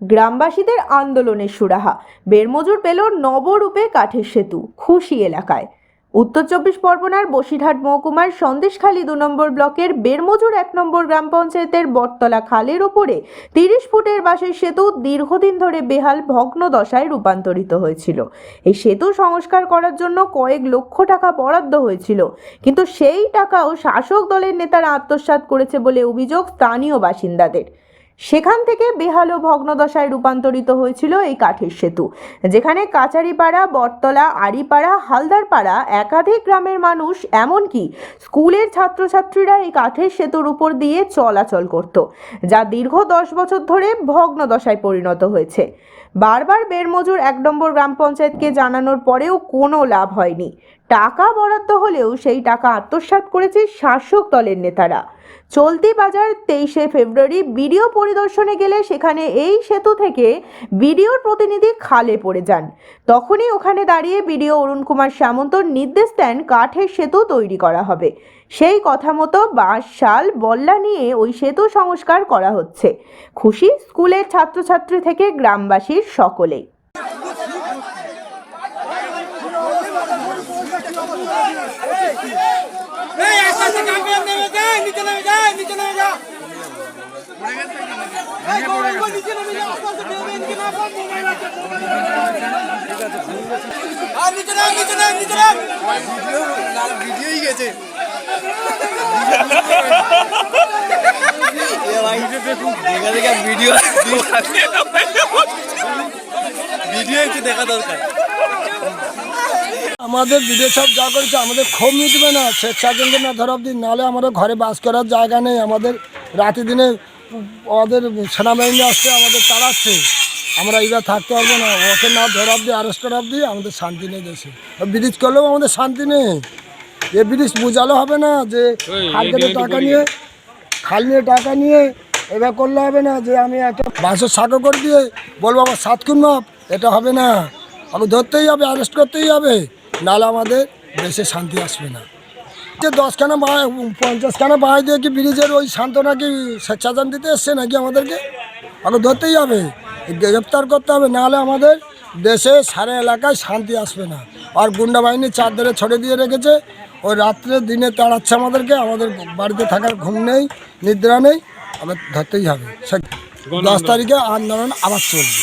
গ্রামবাসীদের আন্দোলনের সুরাহা। বেরমজুর পেল নবরূপে কাঠের সেতু, খুশি এলাকায়। উত্তর চব্বিশ পরগনার বসিরহাট মহকুমার সন্দেশখালী দু নম্বর ব্লকের বেরমজুর এক নম্বর গ্রাম পঞ্চায়েতের বটতলা খালের ওপরে তিরিশ ফুটের বাঁশের সেতু দীর্ঘদিন ধরে বেহাল ভগ্ন দশায় রূপান্তরিত হয়েছিল। এই সেতু সংস্কার করার জন্য কয়েক লক্ষ টাকা বরাদ্দ হয়েছিল, কিন্তু সেই টাকাও শাসক দলের নেতারা আত্মসাৎ করেছে বলে অভিযোগ স্থানীয় বাসিন্দাদের। সেখান থেকে বেহাল ও ভগ্নদশায় রূপান্তরিত হয়েছিল এই কাঠের সেতু, যেখানে কাচারিপাড়া বটতলা, আড়িপাড়া, হালদারপাড়া, একাধিক গ্রামের মানুষ, এমনকি স্কুলের ছাত্রছাত্রীরা এই কাঠের সেতুর উপর দিয়ে চলাচল করত, যা দীর্ঘ দশ বছর ধরে ভগ্নদশায় পরিণত হয়েছে। বারবার বেরমজুর এক নম্বর গ্রাম পঞ্চায়েতকে জানানোর পরেও কোনো লাভ হয়নি। টাকা বরাদ্দ হলেও সেই টাকা আত্মসাৎ করেছে শাসক দলের নেতারা। চলতি বাজার তেইশে ফেব্রুয়ারি বিডিও পরিদর্শনে গেলে সেখানে এই সেতু থেকে বিডিওর প্রতিনিধি খালে পড়ে যান। তখনই ওখানে দাঁড়িয়ে বিডিও অরুণ কুমার সামন্তর নির্দেশ দেন কাঠের সেতু তৈরি করা হবে। সেই কথা মতো বাঁশ শাল বল্লা নিয়ে ওই সেতু সংস্কার করা হচ্ছে। খুশি স্কুলের ছাত্রছাত্রী থেকে গ্রামবাসীর সকলেই। ভিডিওই গেছে। ভিডিও ভিডিও আমাদের বিদেশ সব যা করেছে, আমাদের ক্ষোভ মিটবে না। স্বেচ্ছাচেন্দ্র না ধর অব্দি নাহলে আমাদের ঘরে বাস করার জায়গা নেই। আমাদের রাতে দিনে আমাদের সেনাবাহিনী আসছে, আমাদের তাড়াচ্ছে আমরা এইবার থাকতে পারব না। ওকে না ধর অব্দি অ্যারেস্ট করা অব্দি আমাদের শান্তি নেই দেশে। ব্রিজ করলেও আমাদের শান্তি নেই। এ ব্রিজ বোঝালে হবে না যে খাল কেটে টাকা নিয়ে খাল নিয়ে টাকা নিয়ে এবার করলে হবে না যে আমি একটা বাসের সাঁকো করে দিয়ে বলব আমার সাত খুন মাপ এটা হবে না। আমাকে ধরতেই হবে অ্যারেস্ট করতেই হবে। নাহলে আমাদের দেশে শান্তি আসবে না। যে দশখানা বা পঞ্চাশখানা বাড়াই দিয়ে কি ব্রিজের ওই সান্ত্বনা কি স্বেচ্ছাদান দিতে এসছে নাকি আমাদেরকে? আমাকে ধরতেই হবে গ্রেপ্তার করতে হবে নাহলে আমাদের দেশে সারা এলাকায় শান্তি আসবে না। আর গুন্ডা বাহিনী চার ধরে ছড়ে দিয়ে রেখেছে। ওই রাত্রে দিনে তাড়াচ্ছে আমাদেরকে, আমাদের বাড়িতে থাকার ঘুম নেই, নিদ্রা নেই আমাদের ধরতেই হবে। দশ তারিখে আন্দোলন আবার চলবে।